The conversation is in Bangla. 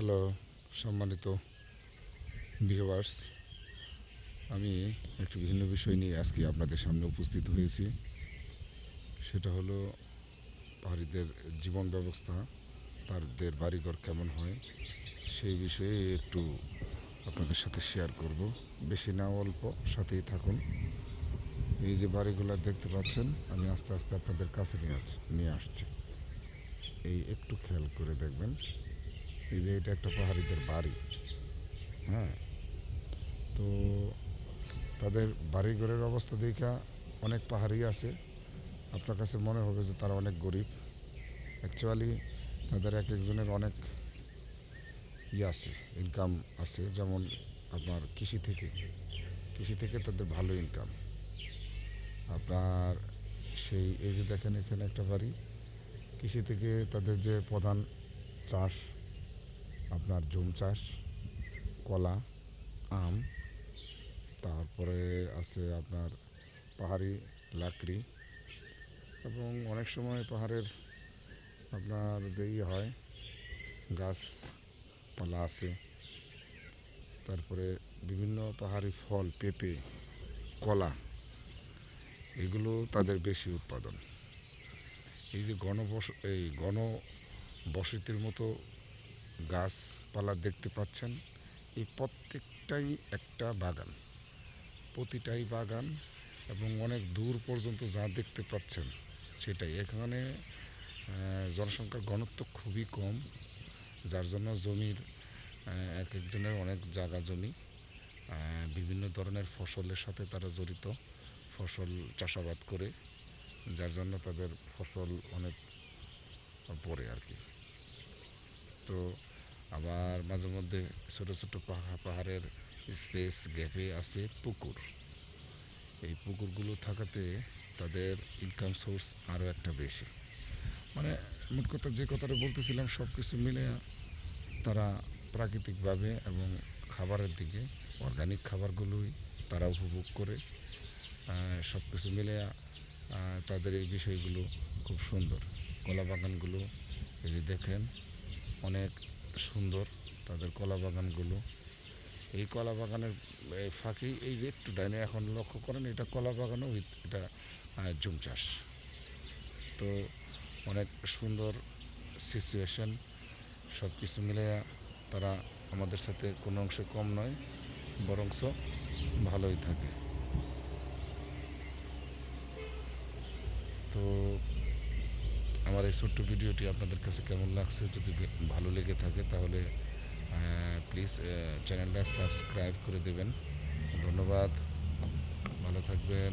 হ্যালো, সম্মানিত ভিউয়ার্স আমি একটি ভিন্ন বিষয় নিয়ে আজকে আপনাদের সামনে উপস্থিত হয়েছি। সেটা হলো পাহাড়িদের জীবন ব্যবস্থা, তাদের বাড়িঘর কেমন হয়, সেই বিষয়ে একটু আপনাদের সাথে শেয়ার করব। বেশি না অল্প, সাথেই থাকুন। এই যে বাড়িগুলো দেখতে পাচ্ছেন, আমি আস্তে আস্তে আপনাদের কাছে নিয়ে নিয়ে আসছি। এই একটু খেয়াল করে দেখবেন। এই যে এটা একটা পাহাড়িদের বাড়ি হ্যাঁ? তো তাদের বাড়িঘরের অবস্থা দেখা অনেক পাহাড়ি আছে। আপনার কাছে মনে হবে যে তারা অনেক গরিব। অ্যাকচুয়ালি তাদের এক একজনের অনেক ইয়ে আছে ইনকাম আছে, যেমন আপনার কৃষি থেকে। কৃষি থেকে তাদের ভালো ইনকাম আপনার সেই, এই যে দেখেন এখানে একটা বাড়ি। কৃষি থেকে তাদের যে প্রধান চাষ আপনার জুম চাষ, কলা, আম, তারপরে আছে আপনার পাহাড়ি লাকড়ি এবং অনেক সময় পাহাড়ের আপনার ইয়ে হয় গাছপালা আছে। তারপরে বিভিন্ন পাহাড়ি ফল, পেঁপে, কলা, এগুলো তাদের বেশি উৎপাদন। এই যে গণবস এই গণবসতির মতো গাছপালা দেখতে পাচ্ছেন। এই প্রত্যেকটাই একটা বাগান। প্রতিটাই বাগান এবং অনেক দূর পর্যন্ত যা দেখতে পাচ্ছেন সেটাই। এখানে জনসংখ্যার ঘনত্ব খুবই কম, যার জন্য জমির এক একজনের অনেক জায়গা জমি। বিভিন্ন ধরনের ফসলের সাথে তারা জড়িত, ফসল চাষাবাদ করে, যার জন্য তাদের ফসল অনেক পড়ে আর কি। তো আবার মাঝে মধ্যে ছোটো ছোটো পাহা- পাহাড়ের স্পেস গ্যাপে আছে পুকুর। এই পুকুরগুলো থাকাতে তাদের ইনকাম সোর্স আরও একটা বেশি। মানে মোট কথা যে কথাটা বলতেছিলাম সব কিছু মিলে তারা প্রাকৃতিকভাবে এবং খাবারের দিকে অর্গানিক খাবারগুলোই তারা উপভোগ করে। সব কিছু মিলে তাদের এই বিষয়গুলো খুব সুন্দর। কলা বাগানগুলো যদি দেখেন অনেক সুন্দর তাদের কলা বাগানগুলো। এই কলা বাগানের ফাঁকি, এই যে একটু ডাইনে এখন লক্ষ্য করেন, এটা কলা বাগানও উইথ এটা জুম চাষ। তো অনেক সুন্দর সিচুয়েশন সব কিছু মিলে তারা আমাদের সাথে কোনো অংশে কম নয়, বরংস ভালোই থাকে। তো আমার এই ছোট্ট ভিডিওটি আপনাদের কাছে কেমন লাগছে? যদি ভালো লেগে থাকে তাহলে প্লিজ চ্যানেলটা সাবস্ক্রাইব করে দেবেন। ধন্যবাদ। ভালো থাকবেন।